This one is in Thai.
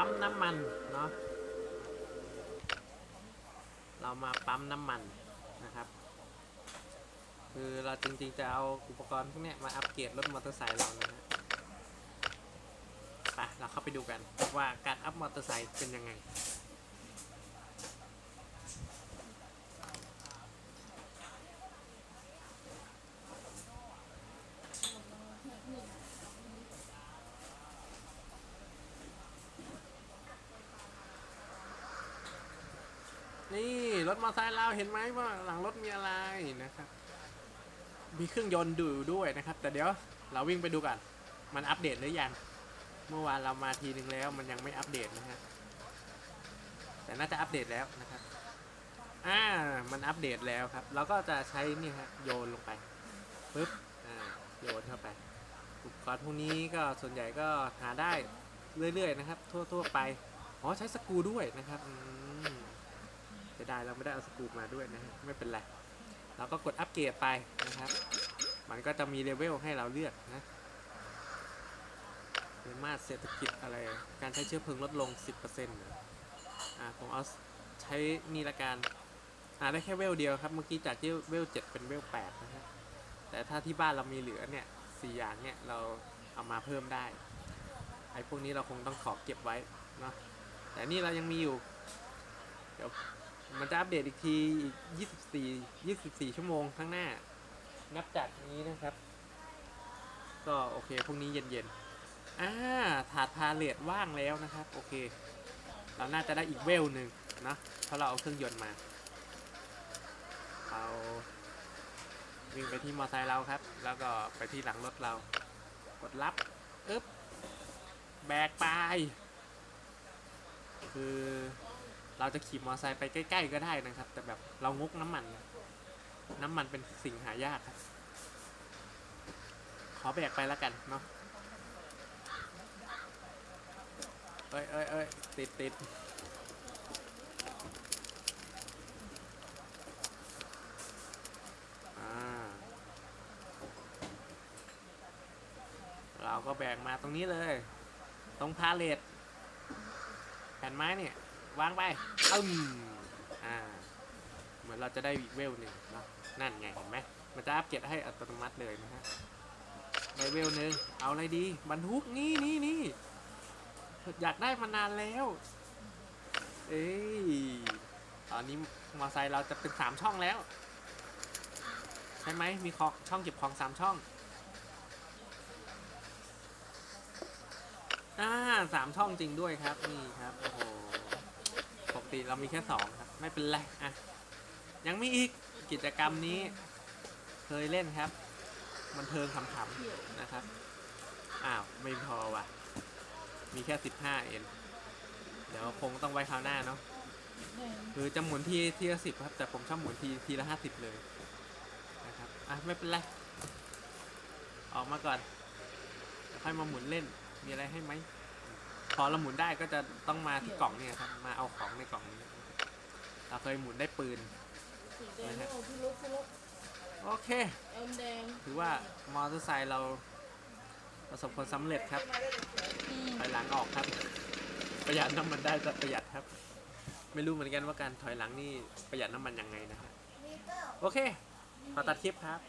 ปั๊มน้ำมันเนาะเรามาปั๊มน้ำมันนะครับ คือเราจริงๆจะเอาอุปกรณ์พวกเนี้ยมาอัปเกรดรถมอเตอร์ไซค์เรานะฮะไปเราเข้าไปดูกันว่าการอัพมอเตอร์ไซค์เป็นยังไง นี่รถ มอเตอร์ไซค์เราเห็นไหมว่าหลังรถมีอะไรนะครับ มีเครื่องยนต์ดูด้วยนะครับ แต่เดี๋ยวเราวิ่งไปดูกัน มันอัปเดตหรือยัง เมื่อวานเรามาทีนึงแล้ว มันยังไม่อัปเดตนะฮะแต่น่าจะอัปเดตแล้วนะครับอ่ามันอัปเดตแล้วครับ เราก็จะใช้นี่ฮะโยนลงไปปึ๊บอ่าโยนเข้าไปอุปกรณ์พวกนี้ก็ส่วนใหญ่ก็หาได้เรื่อยๆนะครับ ทั่วๆไปอ๋อใช้สกูด้วยนะครับอืม ดายเราไม่ได้เอาสกรูมาด้วยนะฮะไม่เป็นไรเราก็กดอัปเกรดไปนะครับ มันก็จะมีเลเวลให้เราเลือกนะเรมาสเศรษฐกิจอะไร การใช้เชื้อเพลิงลดลง 10%อ่าผมเอาใช้นี่ละกันอ่าได้แค่เวลเดียวครับ เมื่อกี้จากที่เวล7เป็นเวล8นะฮะ แต่ถ้าที่บ้านเรามีเหลือเนี่ยสี่อย่างเนี่ยเราเอามาเพิ่มได้ ไอ้พวกนี้เราคงต้องขอเก็บไว้เนาะ แต่นี่เรายังมีอยู่ เดี๋ยว มันจะอัปเดตอีกทีอีก24 24 ชั่วโมงข้างหน้า นับจากนี้นะครับ ก็โอเคพรุ่งนี้เย็นๆอ่าถาดพาเลทว่างแล้วนะครับ โอเค เราน่าจะได้อีกเวลหนึ่งนะเพราะเราเอาเครื่องยนต์มาเอาวิ่งไปที่มอเตอร์ไซค์เราครับ แล้วก็ไปที่หลังรถเรา กดรับอึ๊บแบกไปคือ เราจะขี่มอเตอร์ไซค์ไปใกล้ ๆ ก็ได้นะครับ แต่แบบเรางกน้ำมัน น้ำมันเป็นสิ่งหายากครับ ขอแบกไปแล้วกันเนาะเอ้ยเอ้ยเอ้ยติดติดเราก็แบกมาตรงนี้เลย ตรงพาเลทแผ่นไม้เนี่ย วางไปอึมอ่า เหมือนเราจะได้อีกเวลหนึ่งเนาะนั่นไงเห็นไหมมันจะอัปเกรดให้อัตโนมัติเลยนะฮะได้เวลหนึ่งเอาอะไรดีบรรทุกนี่นี่นี่อยากได้มานานแล้ว เอ้ยตอนนี้มอเตอร์ไซค์เราจะเป็นสามช่องแล้ว ใช่ไหมมีของช่องเก็บของสามช่องอ่าสามช่องจริงด้วยครับ นี่ครับ โอ้โห ติเรามีแค่สองครับ ไม่เป็นไรอะยังมีอีกกิจกรรมนี้ เคยเล่นครับ มันเทิงขำๆนะครับ อ้าว ไม่พอว่ะ มีแค่สิบห้าเอ็นเดี๋ยวคงต้องไว้คราวหน้าเนาะคือจะหมุนทีทีละสิบครับ แต่ผมชอบหมุนทีทีละห้าสิบเลยนะครับ อะ ไม่เป็นไร ออกมาก่อนค่อยมาหมุนเล่น มีอะไรให้ไหม พอเราหมุนได้ก็จะต้องมาที่กล่องเนี่ยครับมาเอาของในกล่องนี้เราเคยหมุนได้ปืน สีแดงโอ้พี่ลุกพี่ลุกโอเค เอ็มแดงถือว่ามอเตอร์ไซค์เราประสบผลสำเร็จครับอืมถอยหลังออกครับ ประหยัดน้ำมันได้แต่ประหยัดครับ ไม่รู้เหมือนกันว่าการถอยหลังนี่ประหยัดน้ำมันยังไงนะฮะโอเคขอตัดคลิปครับ